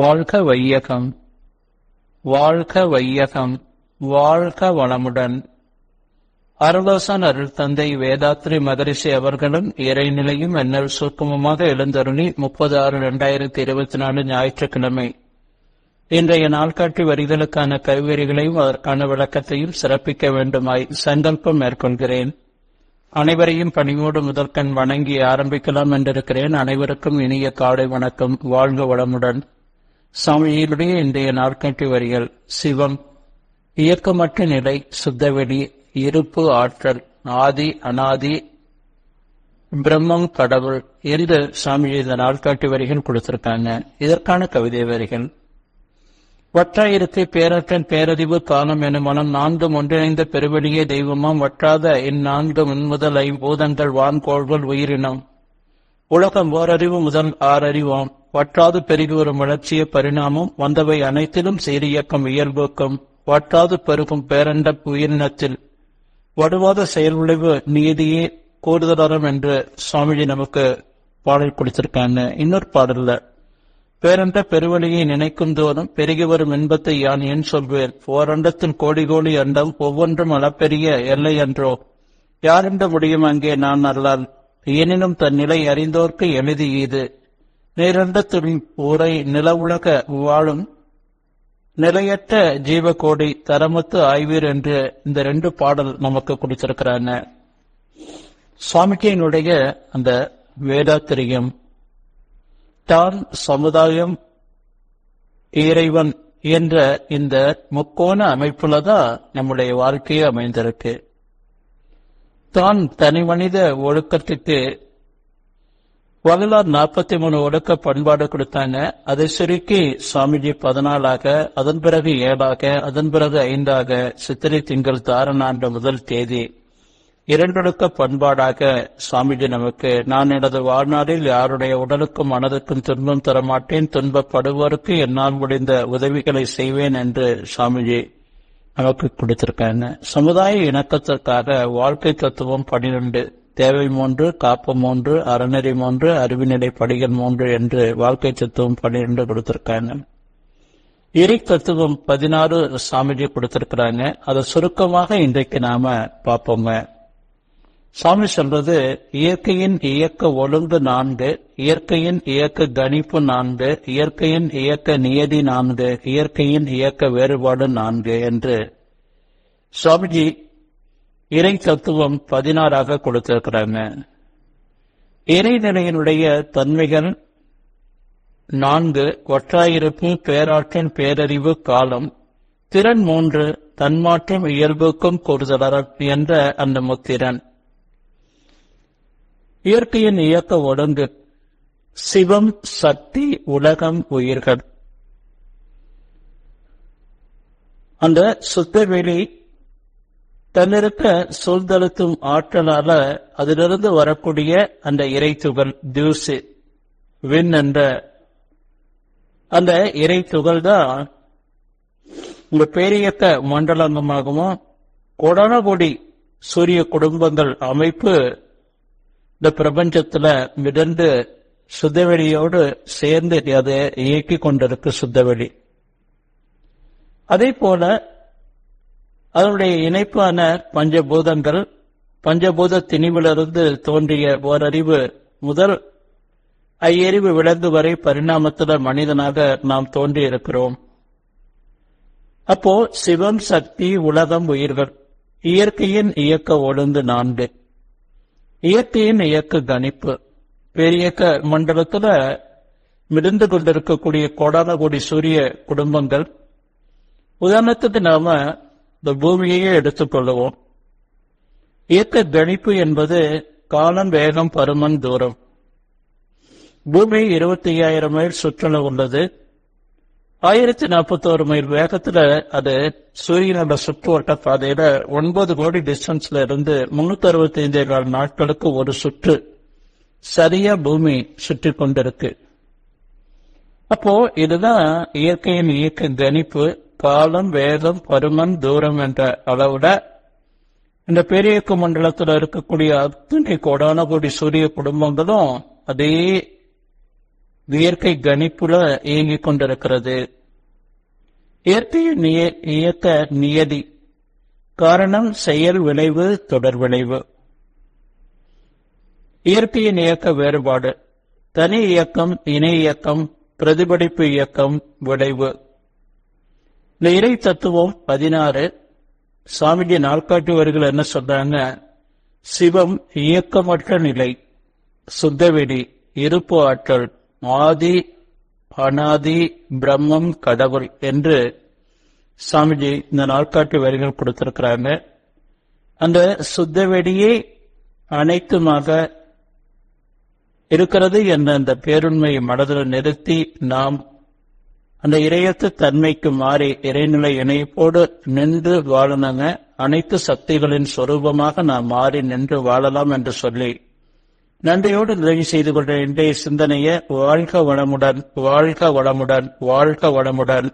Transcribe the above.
வாழ்க வையகம். வாழ்க வையகம். வாழ்க வளமுடன். அருளோசன் அருள் தந்தை வேதாத்ரி மகரிஷி அவர்களும் இறைநிலையும் என்னல் சுருக்கமுமாக எழுந்தருளி முப்பது ஆறு இரண்டாயிரத்தி இருபத்தி நாலு ஞாயிற்றுக்கிழமை. இன்றைய நாள்காட்டி வரிதலுக்கான கவிவரிகளையும் அதற்கான விளக்கத்தையும் சிறப்பிக்க வேண்டுமாய் சங்கல்பம் மேற்கொள்கிறேன். அனைவரையும் பணிவோடு முதற்கண் வணங்கி ஆரம்பிக்கலாம் என்றிருக்கிறேன். அனைவருக்கும் இனிய காலை வணக்கம். வாழ்க வளமுடன். சாமியிலுடைய இன்றைய நாட்காட்டி வரிகள் சிவம் இயக்கமற்ற நிலை சுத்தவெளி இருப்பு ஆற்றல் ஆதி அனாதி பிரம்மம் கடவுள் என்று சாமி இந்த நாட்காட்டி வரிகள் கொடுத்திருக்காங்க. இதற்கான கவிதை வரிகள். வற்றாயிரத்தை பேரற்றன் பேரறிவு காலம் என மனம் நான்கும் ஒன்றிணைந்த பெருவெளியே தெய்வமாம். வற்றாத இந்நான்கு முன்முதல் ஐம்பூதங்கள் வான்கோள்கள் உயிரினம். உலகம் ஓரறிவு முதல் ஆறறிவாம். வற்றாது பெருகி வரும் வளர்ச்சிய பரிணாமம். வந்தவை அனைத்திலும் சீரியக்கம் இயல்புக்கும். வற்றாது பெருகும் பேரண்ட உயிரினத்தில். வடுவாத செயல்விளைவு நீதியே கூடுதலரம் என்று சுவாமிஜி நமக்கு பாடல் கொடுத்திருக்காங்க. இன்னொரு பாடல்ல பேரண்ட பெருவழியை நினைக்கும் தோறும் பெருகி வரும் இன்பத்தை யான் ஏன் சொல்வேன்? ஓரண்டத்தின் கோடி கோடி அண்டம் ஒவ்வொன்றும் அளப்பெரிய எல்லை என்றோ யாரென்ற முடியும் அங்கே நான் அல்லால் எனினும் தன் நிலை அறிந்தோர்க்கு எளிது ஈது ஊரை நிலவுலக வாழும் நிலையற்ற ஜீவகோடி தரமத்து ஆய்வீர் என்று இந்த ரெண்டு பாடல் நமக்கு கொடுத்திருக்கிறாங்க சுவாமிஜியினுடைய அந்த வேதாத்திரியம் தான் சமுதாயம் இறைவன் என்ற இந்த முக்கோண அமைப்புல தான் நம்முடைய வாழ்க்கையே அமைந்திருக்கு. தான் தனி மனித ஒழுக்கத்துக்கு வரலாறு நாற்பத்தி மூணு ஒடுக்க பண்பாடு கொடுத்தாங்க அதை சுருக்கி சுவாமிஜி பதினாலாக அதன் பிறகு ஏழாக அதன் பிறகு ஐந்தாக சித்திரை திங்கள் தாரநாண்டு முதல் தேதி. இரண்டொடுக்க பண்பாடாக சுவாமிஜி நமக்கு நான் எனது வாழ்நாளில் யாருடைய உடலுக்கும் மனதுக்கும் துன்பம் தரமாட்டேன் துன்பப்படுவோருக்கு என்னால் முடிந்த உதவிகளை செய்வேன் என்று சுவாமிஜி நமக்கு கொடுத்திருக்காங்க சமுதாய இணக்கத்திற்காக வாழ்க்கை தத்துவம் பனிரெண்டு தேவை மூன்று காப்பு மூன்று அறநெறி மூன்று அறிவுநிலை படிகள் மூன்று என்று வாழ்க்கை தத்துவம் பனிரெண்டு கொடுத்திருக்காங்க இறை தத்துவம் பதினாறு சாமிஜி கொடுத்திருக்கிறாங்க. அதை சுருக்கமாக இன்றைக்கு நாம பார்ப்போங்க. சாமி சொல்றது இயற்கையின் இயக்க ஒழுங்கு நான்கு இயற்கையின் இயக்க கணிப்பு நான்கு இயற்கையின் இயக்க நியதி நான்கு இயற்கையின் இயக்க வேறுபாடு நான்கு என்று சுவாமிஜி இறை தத்துவம் பதினாறாக கொடுத்திருக்கிறாங்க. இறைநிலையினுடைய தன்மைகள் நான்கு ஒற்றாயிருப்பு பேராற்றின் பேரறிவு காலம் திறன் மூன்று தன்மாற்றம் இயல்புக்கும் கூடுதலர் என்ற அந்த முத்திறன் இயற்கையின் இயக்க ஒழுங்கு சிவம் சக்தி உலகம் உயிர்கள். அந்த சுத்தவெளி தன்னிருக்க சூழ்ந்தழுத்தும் ஆற்றலால அதிலிருந்து வரக்கூடிய அந்த இறைத்துகள் தியூசு தூசு விண் என்ற அந்த இறைத்துகள் தான் உங்க பேரியக்க மண்டலங்கமாகவும் கோடான சூரிய குடும்பங்கள் அமைப்பு இந்த பிரபஞ்சத்துல மிதந்து சுத்தவெளியோடு சேர்ந்து அதை இயக்கி கொண்டிருக்கு சுத்தவெளி. அதே போல அதனுடைய இணைப்பான பஞ்சபூதங்கள் பஞ்சபூத திணிவிலிருந்து தோன்றிய ஓரறிவு முதல் ஐயறிவு விளந்து வரை பரிணாமத்துல மனிதனாக நாம் தோன்றியிருக்கிறோம். அப்போ சிவம் சக்தி உலகம் உயிர்கள் இயற்கையின் இயக்க ஒழுந்து நான்கு. இயற்கையின் இயக்க கணிப்பு. பேரியக்க மண்டலத்துல மிதந்து கொண்டிருக்கக்கூடிய கோடான கோடி சூரிய குடும்பங்கள். உதாரணத்துக்கு நாம இந்த பூமியையே எடுத்துக்கொள்ளுவோம் இயக்க கணிப்பு என்பது காலம் வேகம் பருமன் தூரம். பூமி இருபத்தி ஐயாயிரம் மைல் சுற்றளவு உள்ளது. ஆயிரத்தி நாற்பத்தோரு மைல் வேகத்துல அது சூரியனோட சுற்றுவட்ட பாதையில ஒன்பது கோடி டிஸ்டன்ஸ்ல இருந்து முன்னூத்தி அறுபத்தி ஐந்து நாட்களுக்கு ஒரு சுற்று சரியா பூமி சுற்றி கொண்டிருக்கு. அப்போ இதுதான் இயற்கையின் இயக்க கணிப்பு காலம் வேதம் பருமன் தூரம் என்ற அளவுல இந்த பெரிய மண்டலத்தில் இருக்கக்கூடிய அத்தனை கோடான கோடி சூரிய குடும்பங்களும் அதே இயற்கை கணிப்புல இயங்கிக் கொண்டிருக்கிறது. இயற்கையின் இயக்க நியதி. காரணம் செயல் விளைவு தொடர் விளைவு. இயற்கையின் இயக்க வேறுபாடு. தனி இயக்கம் இணை இயக்கம் பிரதிபலிப்பு இயக்கம் விளைவு. இந்த இறை தத்துவம் பதினாறு சாமிஜி நாள்காட்டி வரிகள் என்ன சொல்றாங்க? சிவம் இயக்கமற்ற நிலை சுத்தவெளி இருப்பு ஆற்றல். ஆதி அனாதி பிரம்மம் கடவுள் என்று சாமிஜி இந்த நாட்காட்டு வரிகள் கொடுத்திருக்கிறாங்க. அந்த சுத்தவெளியே அனைத்துமாக இருக்கிறது என்ற அந்த பேருண்மையை மனதில் நிறுத்தி நாம் அந்த இறையத்து தன்மைக்கு மாறி இறைநிலை இணைப்போடு நின்று வாழணுங்க. அனைத்து சக்திகளின் சொரூபமாக நாம் மாறி நின்று வாழலாம் என்று சொல்லி நன்றியோடு நிறைவு செய்து கொண்ட இன்றைய சிந்தனையை வாழ்க வளமுடன் வாழ்க வளமுடன் வாழ்க வளமுடன்.